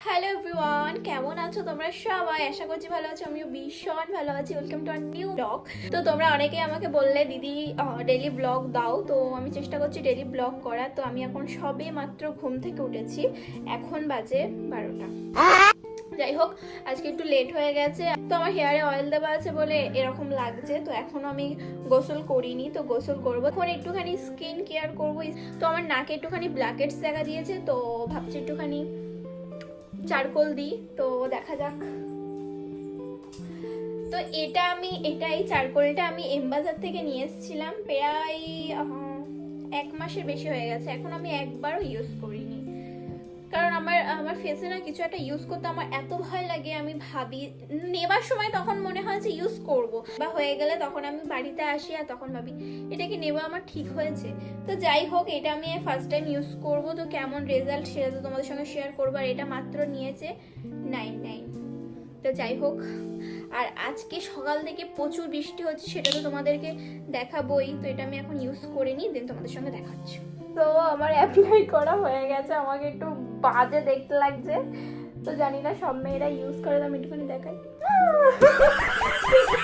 Hello everyone কেমন আছো তোমরা সবাই? আশা করছি ভালো আছো, আমিও ভীষণ ভালো আছি। Welcome to our new blog তো তোমরা অনেকে আমাকে বললে, দিদি ডেলি ব্লগ দাও। তো আমি চেষ্টা করছি ডেলি ব্লগ করার তো আমি এখন সবে মাত্র ঘুম থেকে উঠেছি। এখন বাজে বারোটা। যাই হোক, আজকে একটু লেট হয়ে গেছে। তো আমার হেয়ারে অয়েল দেওয়া আছে বলে এরকম লাগছে। তো এখনও আমি গোসল করিনি। তো গোসল করব। এখন একটুখানি স্কিন কেয়ার করব। তো আমার নাকে একটুখানি ব্ল্যাকেটস দেখা দিয়েছে। তো ভাবছি একটুখানি চারকোল দিই, তো দেখা যাক। তো এটা আমি, এটা এই চারকোলটা আমি এমবাজার থেকে নিয়ে এসেছিলাম, প্রায় এক মাসের বেশি হয়ে গেছে। এখন আমি একবারও ইউজ করিনি। কারণ আমার আমার ফেসে না কিছু একটা ইউজ করতে আমার এত ভয় লাগে, আমি ভাবি, নেবার সময় তখন মনে হয় যে ইউজ করব। বা হয়ে গেলে তখন আমি বাড়িতে আসি আর তখন ভাবি, এটা কি নেওয়া আমার ঠিক হয়েছে? তো যাই হোক, এটা আমি ফার্স্ট টাইম ইউজ করব, তো কেমন রেজাল্ট সেটা তো তোমাদের সঙ্গে শেয়ার করব, আর এটা মাত্র নিয়েছে নাইন নাইন তো যাই হোক, আর আজকে সকাল থেকে প্রচুর বৃষ্টি হচ্ছে, সেটা তো তোমাদেরকে দেখাবোই, তো এটা আমি এখন ইউজ করে নিই দেন তোমাদের সঙ্গে দেখাচ্ছি। তো আমার অ্যাপ্লাই করা হয়ে গেছে, আমাকে একটু বাজে দেখতে লাগছে। তো জানি না, সব মেয়েরা ইউজ করে আমি একটুখানি দেখাই।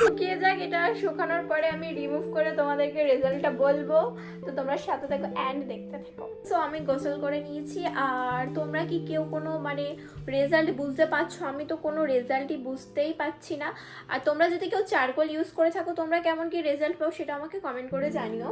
শুকিয়ে যাক, এটা শুকানোর পরে আমি রিমুভ করে তোমাদেরকে রেজাল্টটা বলব। তো তোমরা সাথে থাকো অ্যান্ড দেখতে থাকো। সো আমি গোসল করে নিয়েছি, আর তোমরা কি কেউ কোনো মানে রেজাল্ট বুঝতে পারছ? আমি তো কোনো রেজাল্টই বুঝতেই পাচ্ছি না। আর তোমরা যদি কেউ চারকোল ইউজ করে থাকো, তোমরা কেমন কি রেজাল্ট পাও সেটা আমাকে কমেন্ট করে জানিও।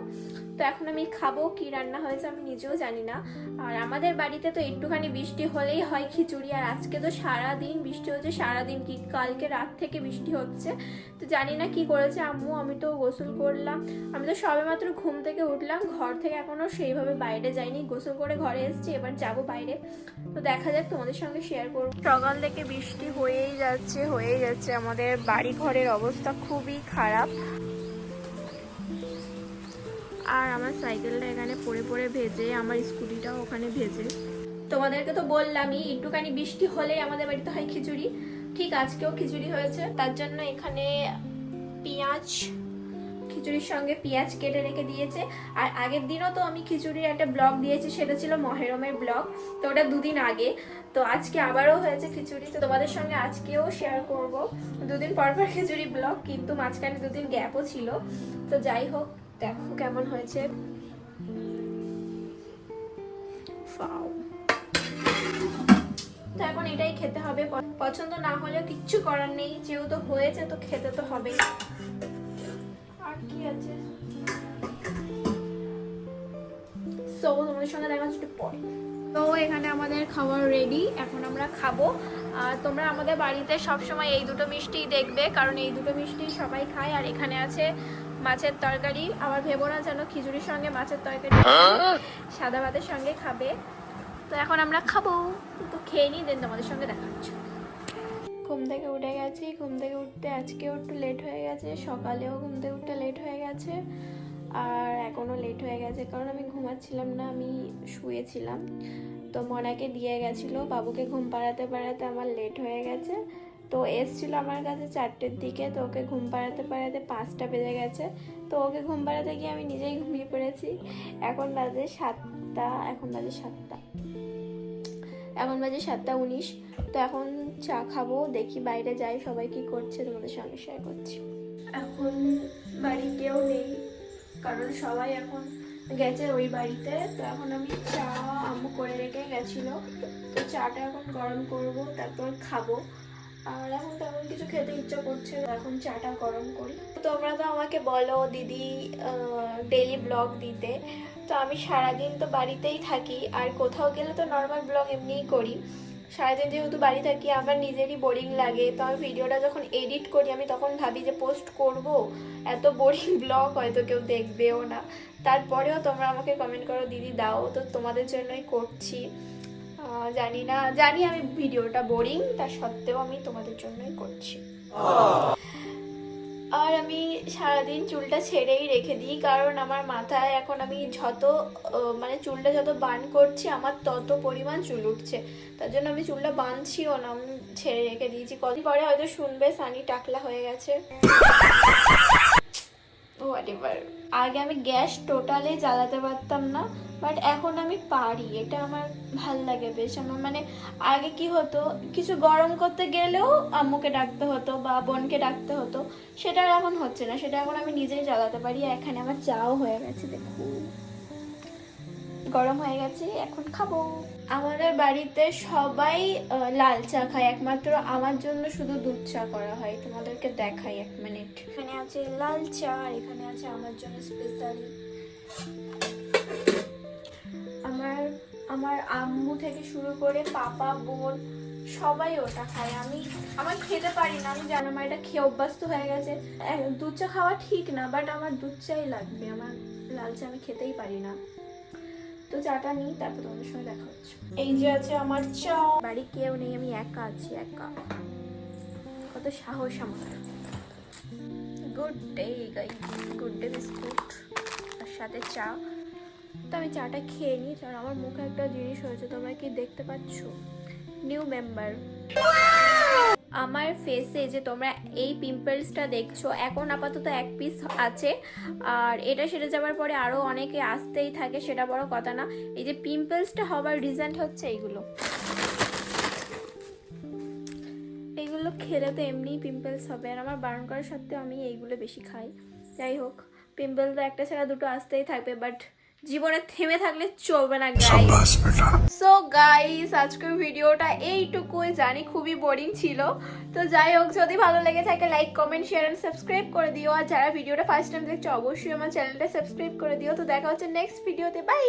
তো এখন আমি খাব, কি রান্না হয়েছে আমি নিজেও জানি না। আর আমাদের বাড়িতে তো একটুখানি বৃষ্টি হলেই হয় খিচুড়ি, আর আজকে তো সারা দিন বৃষ্টি হচ্ছে সারা দিন কি কালকে রাত থেকে বৃষ্টি হচ্ছে। তো জানি না কি করেছে আম্মু, আমি তো গোসল করলাম। আমি তো সবে মাত্র ঘুম থেকে উঠলাম, ঘর থেকে এখনও সেইভাবে বাইরে যাইনি। গোসল করে ঘরে এসেছি, এবার যাব বাইরে। তো দেখা যাক তোমাদের সঙ্গে শেয়ার করব। সকাল থেকে বৃষ্টি হয়েই যাচ্ছে হয়েই যাচ্ছে। আমাদের বাড়ি ঘরের অবস্থা খুবই খারাপ। আর আমার সাইকেলটা এখানে পড়ে পড়ে ভেজে, আমার স্কুটিটাও ওখানে ভেজে। তোমাদেরকে তো বললামই, একটুখানি বৃষ্টি হলেই আমাদের বাড়িতে হয় খিচুড়ি। ঠিক আজকেও খিচুড়ি হয়েছে, তার জন্য এখানে পেঁয়াজ, খিচুড়ির সঙ্গে পেঁয়াজ কেটে রেখে দিয়েছে। আর আগের দিনও তো আমি খিচুড়ির একটা ব্লগ দিয়েছি, সেটা ছিল মহেরমের ব্লগ। তো ওটা দুদিন আগে। তো আজকে আবারও হয়েছে খিচুড়ি, তো তোমাদের সঙ্গে আজকেও শেয়ার করব। দুদিন পর পর খিচুড়ি ব্লগ, কিন্তু মাঝখানে দুদিন গ্যাপও ছিল। তো যাই হোক, দেখো কেমন হয়েছে। Wow. তো এখন এটাই খেতে হবে। পছন্দ না হলেও কিচ্ছু করার নেই যেহেতু হয়েছে তো খেতে তো হবেই। আর কি আছে? সো তোমাদের সঙ্গে দেখা হচ্ছে পরে। তো এখানে আমাদের খাবার রেডি এখন আমরা খাব। আর তোমরা আমাদের বাড়িতে সবসময় এই দুটো মিষ্টিই দেখবে কারণ এই দুটো মিষ্টি সবাই খায়। আর এখানে আছে মাছের তরকারি। আবার ভেবো না যেন খিচুড়ির সঙ্গে মাছের তরকারি সাদা ভাতের সঙ্গে খাবে। তো এখন আমরা খাব। তো খেয়ে নিই দেন তোমাদের সঙ্গে দেখা হচ্ছে। ঘুম থেকে উঠে গেছি। ঘুম থেকে উঠতে আজকেও একটু লেট হয়ে গেছে। সকালেও ঘুম থেকে উঠতে লেট হয়ে গেছে। আর এখনও লেট হয়ে গেছে কারণ আমি ঘুমাচ্ছিলাম না, আমি শুয়েছিলাম। তো মনাকে দিয়ে গেছিল, বাবুকে ঘুম পাড়াতে পাড়াতে আমার লেট হয়ে গেছে। তো এসছিল আমার কাছে চারটের দিকে, তো ওকে ঘুম পাড়াতে পাড়াতে পাঁচটা বেজে গেছে। তো ওকে ঘুম পাড়াতে গিয়ে আমি নিজেই ঘুমিয়ে পড়েছি। এখন বাজে সাতটা, এখন বাজে সাতটা। এখন বাজে সাতটা উনিশ তো এখন চা খাব দেখি বাইরে যাই সবাই কি করছে তোমাদের সঙ্গে শেয়ার করছি। এখন বাড়ি কেউ নেই কারণ সবাই এখন গেছে ওই বাড়িতে তো এখন আমি চা আম্মু করে রেখে গেছিল তো চাটা এখন গরম করব তারপর খাব। আর এখন তেমন কিছু খেতে ইচ্ছা করছে না, এখন চাটা গরম করি। তোমরা তো আমাকে বলো দিদি ডেলি ব্লগ দিতে তো আমি সারাদিন তো বাড়িতেই থাকি, আর কোথাও গেলে তো নর্মাল ব্লগ এমনিই করি। সারাদিন যেহেতু বাড়ি থাকি, আমার নিজেরই বোরিং লাগে। তো আমি ভিডিওটা যখন এডিট করি, আমি তখন ভাবি যে পোস্ট করব। এত বোরিং ব্লগ হয়তো কেউ দেখবেও না। তারপরেও তোমরা আমাকে কমেন্ট করো, দিদি দাও, তো তোমাদের জন্যই করছি। জানি না, জানি আমি ভিডিওটা বোরিং তা সত্ত্বেও আমি তোমাদের জন্যই করছি। আর আমি সারাদিন চুলটা ছেড়েই রেখে দিই, কারণ আমার মাথায় এখন আমি যত মানে চুলটা যত বান করছি, আমার তত পরিমাণ চুল উঠছে। তার জন্য আমি চুলটা বাঁধছিও না আমি ছেড়ে রেখে দিয়েছি। কদিন পরে হয়তো শুনবে, সানি টাকলা হয়ে গেছে। হোয়াট আগে আমি গ্যাস টোটালি জ্বালাতে পারতাম না বাট এখন আমি পারি। এটা আমার ভালো লাগে বেশ। আমার মানে আগে কি হতো, কিছু গরম করতে গেলেও আম্মুকে ডাকতে হতো বা বোনকে ডাকতে হতো। সেটা এখন হচ্ছে না। সেটা এখন আমি নিজেই জ্বালাতে পারি। এখানে আমার চাও হয়ে গেছে, দেখুন। গরম হয়ে গেছে, এখন খাব। আমাদের বাড়িতে সবাই লাল চা খায়। একমাত্র আমার জন্য শুধু দুধ চা করা হয়। তোমাদেরকে দেখাই এক মিনিট। এখানে আছে লাল চা আর এখানে আছে আমার জন্য স্পেশালি আমার আমার আম্মু থেকে শুরু করে পাপা, বোন, সবাই ওটা খায়। আমি আমার খেতে পারি না। আমি জানো আমার এটা খেয়ে অভ্যস্ত হয়ে গেছে। দুধ চা খাওয়া ঠিক না বাট আমার দুধ চাই লাগবে। আমার লাল চা আমি খেতেই পারি না। তো চাটা নিই তারপর তোমাদের সঙ্গে দেখা হচ্ছে। এই যে আছে আমার চা। বাড়ি কেউ নেই আমি একা আছি একা। কত সাহস আমার। Good day guys good day biscuit আর সাথে চা। তো আমি চাটা খেয়ে নিই কারণ আমার মুখে একটা জিনিস হয়েছে তোমরা কি দেখতে পাচ্ছ? নিউ মেম্বার আমার ফেসে যে তোমরা এই পিম্পলসটা দেখছ, এখন আপাতত এক পিস আছে। আর এটা সেরে যাওয়ার পরে আরও অনেকে আসতেই থাকে, সেটা বড় কথা না। এই যে পিম্পলসটা হবার রিজন হচ্ছে এইগুলো। এইগুলো খেলে তো এমনিই পিম্পলস হবে। আর আমার বারণ করার সত্ত্বেও আমি এইগুলো বেশি খাই। যাই হোক পিম্পল তো একটা ছাড়া দুটো আসতেই থাকবে বাট জীবনে থেমে থাকলে চলবে না সো গাইস আজকের ভিডিওটা এইটুকুই। জানি খুবই বোরিং ছিল। তো যাই হোক যদি ভালো লেগে থাকে like comment share and subscribe করে দিও। আর যারা ভিডিওটা ফার্স্ট টাইম দেখছ অবশ্যই আমার চ্যানেলটা সাবস্ক্রাইব করে দিও। তো দেখা হচ্ছে নেক্সট ভিডিওতে বাই